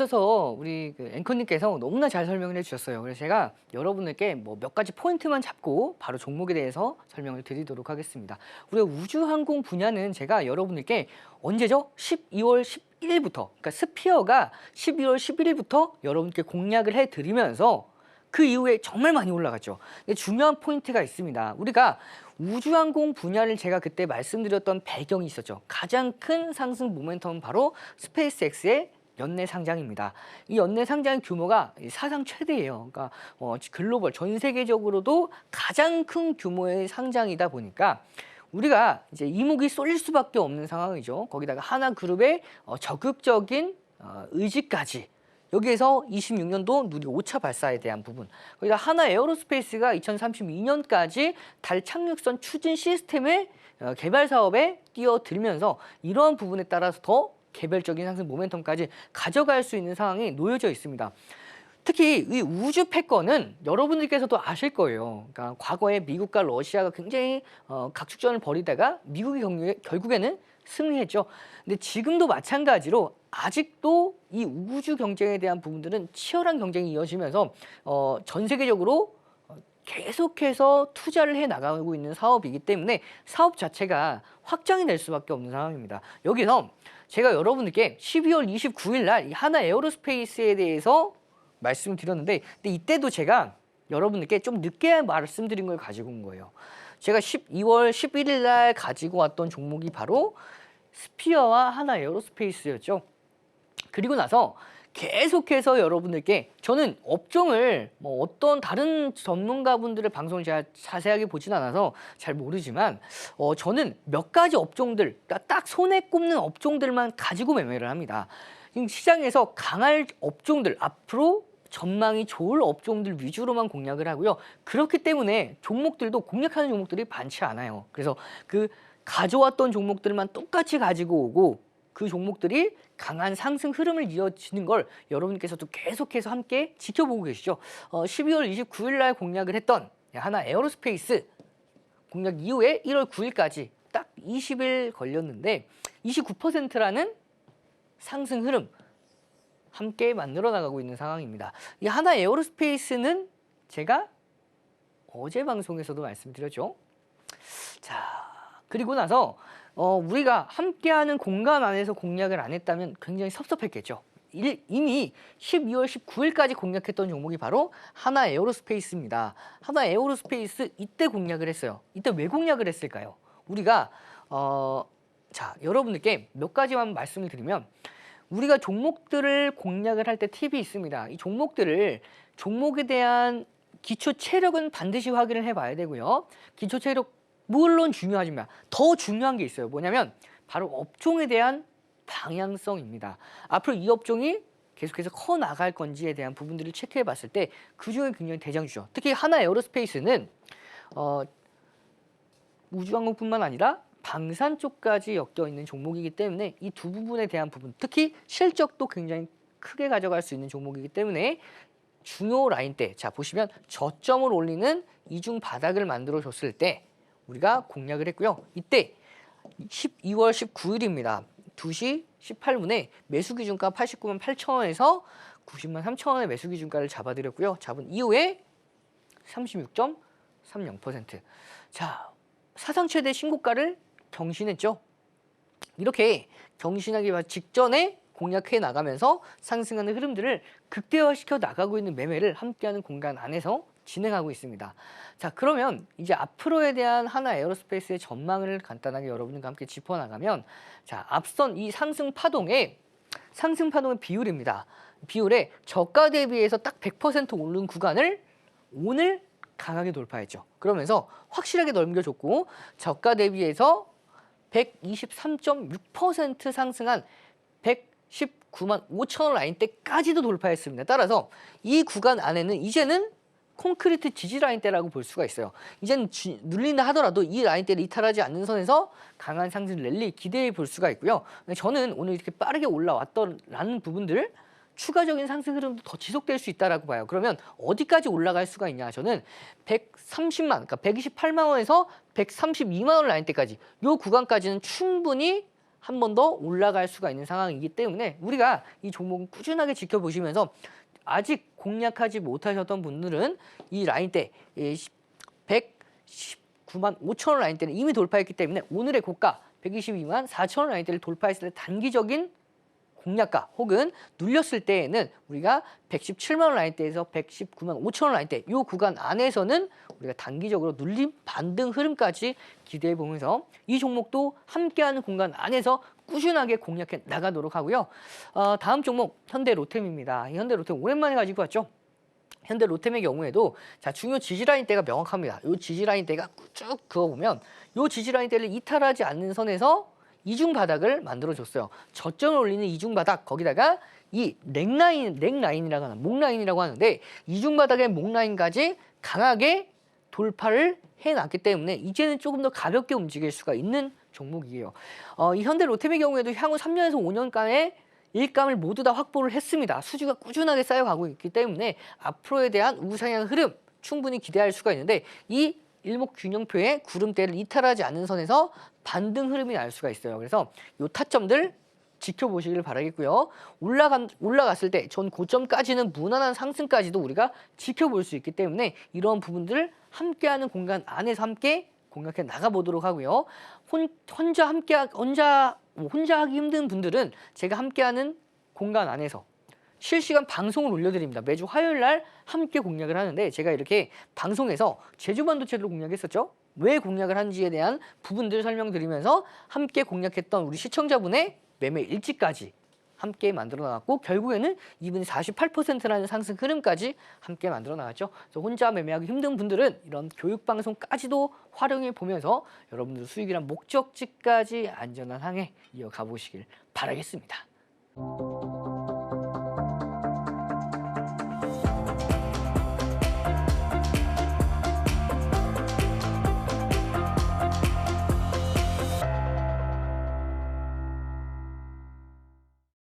앞서서 우리 그 앵커님께서 너무나 잘 설명을 해주셨어요. 그래서 제가 여러분들께 뭐 몇 가지 포인트만 잡고 바로 종목에 대해서 설명을 드리도록 하겠습니다. 우리가 우주항공 분야는 제가 여러분들께 언제죠? 12월 11일부터, 그러니까 스피어가 12월 11일부터 여러분께 공략을 해드리면서 그 이후에 정말 많이 올라갔죠. 중요한 포인트가 있습니다. 우리가 우주항공 분야를 제가 그때 말씀드렸던 배경이 있었죠. 가장 큰 상승 모멘텀은 바로 스페이스X의 연내 상장입니다. 이 연내 상장 규모가 사상 최대예요. 그러니까 어, 글로벌 전 세계적으로도 가장 큰 규모의 상장이다 보니까 우리가 이제 이목이 쏠릴 수밖에 없는 상황이죠. 거기다가 하나 그룹의 어, 적극적인 어, 의지까지 여기에서 26년도 누리 5차 발사에 대한 부분. 거기다 하나 에어로스페이스가 2032년까지 달 착륙선 추진 시스템의 어, 개발 사업에 뛰어들면서 이러한 부분에 따라서 더 개별적인 상승 모멘텀까지 가져갈 수 있는 상황이 놓여져 있습니다. 특히 이 우주 패권은 여러분들께서도 아실 거예요. 그러니까 과거에 미국과 러시아가 굉장히 어, 각축전을 벌이다가 미국이 경우에, 결국에는 승리했죠. 근데 지금도 마찬가지로 아직도 이 우주 경쟁에 대한 부분들은 치열한 경쟁이 이어지면서 어, 전 세계적으로 어, 계속해서 투자를 해 나가고 있는 사업이기 때문에 사업 자체가 확장이 될 수밖에 없는 상황입니다. 여기서 제가 여러분들께 12월 29일 날이 하나 에어로스페이스에 대해서 말씀드렸는데 근데 이때도 제가 여러분들께 좀 늦게 말씀드린 걸 가지고 온 거예요. 제가 12월 11일 날 가지고 왔던 종목이 바로 스피어와 하나 에어로스페이스였죠. 그리고 나서 계속해서 여러분들께 저는 업종을 뭐 어떤 다른 전문가분들의 방송을 제가 자세하게 보진 않아서 잘 모르지만 어 저는 몇 가지 업종들 그러니까 딱 손에 꼽는 업종들만 가지고 매매를 합니다. 지금 시장에서 강할 업종들 앞으로 전망이 좋을 업종들 위주로만 공략을 하고요. 그렇기 때문에 종목들도 공략하는 종목들이 많지 않아요. 그래서 그 가져왔던 종목들만 똑같이 가지고 오고 그 종목들이 강한 상승 흐름을 이어지는 걸 여러분께서도 계속해서 함께 지켜보고 계시죠. 어, 12월 29일 날 공략을 했던 하나 에어로스페이스 공략 이후에 1월 9일까지 딱 20일 걸렸는데 29%라는 상승 흐름 함께 만들어 나가고 있는 상황입니다. 이 하나 에어로스페이스는 제가 어제 방송에서도 말씀드렸죠. 자, 그리고 나서 어, 우리가 함께하는 공간 안에서 공략을 안 했다면 굉장히 섭섭했겠죠. 일- 이미 12월 19일까지 공략했던 종목이 바로 하나 에어로스페이스입니다. 하나 에어로스페이스 이때 공략을 했어요. 이때 왜 공략을 했을까요? 우리가 어, 자 여러분들께 몇 가지만 말씀을 드리면 우리가 종목들을 공략을 할 때 팁이 있습니다. 이 종목들을 종목에 대한 기초 체력은 반드시 확인을 해봐야 되고요. 기초 체력 물론 중요하지만 더 중요한 게 있어요. 뭐냐면 바로 업종에 대한 방향성입니다. 앞으로 이 업종이 계속해서 커 나갈 건지에 대한 부분들을 체크해 봤을 때 그중에 굉장히 대장주죠. 특히 하나 에어로스페이스는 어, 우주항공뿐만 아니라 방산 쪽까지 엮여 있는 종목이기 때문에 이 두 부분에 대한 부분, 특히 실적도 굉장히 크게 가져갈 수 있는 종목이기 때문에 중요 라인 때, 자 보시면 저점을 올리는 이중 바닥을 만들어 줬을 때 우리가 공략을 했고요. 이때 12월 19일입니다. 2시 18분에 매수 기준가 89만 8천 원에서 90만 3천 원의 매수 기준가를 잡아드렸고요. 잡은 이후에 36.30%. 자, 사상 최대 신고가를 경신했죠. 이렇게 경신하기 직전에 공략해 나가면서 상승하는 흐름들을 극대화시켜 나가고 있는 매매를 함께하는 공간 안에서 진행하고 있습니다. 자, 그러면 이제 앞으로에 대한 하나 에어로스페이스의 전망을 간단하게 여러분들과 함께 짚어나가면 자, 앞선 이 상승 파동의 상승 파동의 비율입니다. 비율에 저가 대비해서 딱 100% 오른 구간을 오늘 강하게 돌파했죠. 그러면서 확실하게 넘겨줬고 저가 대비해서 123.6% 상승한 119만 5천 원 라인 대까지도 돌파했습니다. 따라서 이 구간 안에는 이제는 콘크리트 지지 라인대라고 볼 수가 있어요. 이제는 지- 눌린다 하더라도 이 라인대를 이탈하지 않는 선에서 강한 상승 랠리 기대해 볼 수가 있고요. 저는 오늘 이렇게 빠르게 올라왔더라는 부분들 추가적인 상승 흐름도 더 지속될 수 있다라고 봐요. 그러면 어디까지 올라갈 수가 있냐? 저는 130만, 그러니까 128만 원에서 132만 원 라인 대까지 요 구간까지는 충분히 한 번 더 올라갈 수가 있는 상황이기 때문에 우리가 이 종목은 꾸준하게 지켜보시면서 아직 공략하지 못하셨던 분들은 이 라인대 119만 5천 원 라인대는 이미 돌파했기 때문에 오늘의 고가 122만 4천 원 라인대를 돌파했을 때 단기적인 공략가 혹은 눌렸을 때에는 우리가 117만 원 라인대에서 119만 5천 원 라인대 이 구간 안에서는 우리가 단기적으로 눌림 반등 흐름까지 기대해 보면서 이 종목도 함께하는 공간 안에서 꾸준하게 공략해 나가도록 하고요. 어, 다음 종목 현대 로템입니다. 이 현대 로템 오랜만에 가지고 왔죠. 현대 로템의 경우에도 자 중요 지지라인대가 명확합니다. 이 지지라인대가 쭉 그어보면 이 지지라인대를 이탈하지 않는 선에서 이중 바닥을 만들어 줬어요. 저점을 올리는 이중 바닥 거기다가 이 넥라인 넥라인이라고 하는 목라인이라고 하는데 이중 바닥의 목라인까지 강하게 돌파를 해놨기 때문에 이제는 조금 더 가볍게 움직일 수가 있는 종목이에요. 어, 이 현대 로템의 경우에도 향후 3년에서 5년간의 일감을 모두 다 확보를 했습니다. 수주가 꾸준하게 쌓여가고 있기 때문에 앞으로에 대한 우상향 흐름 충분히 기대할 수가 있는데 이 일목균형표의 구름대를 이탈하지 않는 선에서 반등 흐름이 날 수가 있어요. 그래서 요 타점들 지켜보시길 바라겠고요. 올라간 올라갔을 때 전 고점까지는 무난한 상승까지도 우리가 지켜볼 수 있기 때문에 이런 부분들을 함께하는 공간 안에서 함께 공략해 나가보도록 하고요. 혼, 혼자 함께 하- 혼자 뭐 혼자 하기 힘든 분들은 제가 함께하는 공간 안에서 실시간 방송을 올려드립니다. 매주 화요일 날 함께 공략을 하는데 제가 이렇게 방송에서 제주 반도체를 공략했었죠. 왜 공략을 한지에 대한 부분들 설명드리면서 함께 공략했던 우리 시청자분의 매매 일지까지 함께 만들어 나갔고 결국에는 이분이 48%라는 상승 흐름까지 함께 만들어 나갔죠. 그래서 혼자 매매하기 힘든 분들은 이런 교육 방송까지도 활용해 보면서 여러분들 수익이란 목적지까지 안전한 항해 이어가 보시길 바라겠습니다.